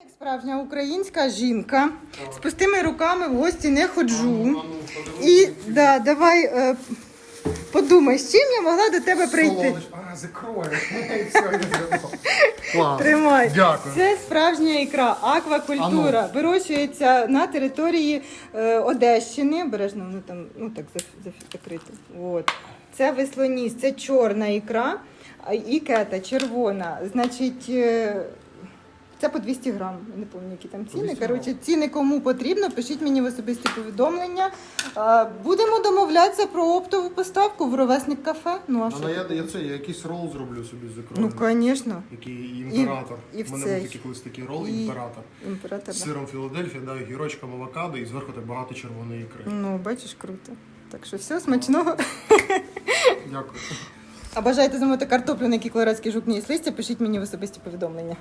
Як справжня українська жінка з пустими руками в гості не ходжу. І да, давай е, подумай, з чим я могла до тебе прийти. А, закрою. Клас. Тримай. Дякую. Це справжня ікра, аквакультура. Вирощується на території е, Одещини. Обережно воно там ну так заф-. От. Це веслоніс, це чорна ікра, а і кета червона. Значить, е, це по 200 грам. Не пам'ятаю, які там ціни. Коротше, ціни кому потрібно, пишіть мені в особисті повідомлення. Е, Будемо домовлятися про оптову поставку в ровесник кафе. Ну, а що? ну, я, я це, я якийсь рол зроблю собі з Ну, звісно. Який імператор. і в У мене цей. був такий колись такий рол, І- імператор. Імператор. З да. сиром Філадельфія, да, гірочком авокадо і зверху так багато червоної ікри. Ну, бачиш, круто. Так що все, смачного. Дякую. А бажаєте замовити картоплю, на якій колорадський жук не є листя, пишіть мені в особисті повідомлення.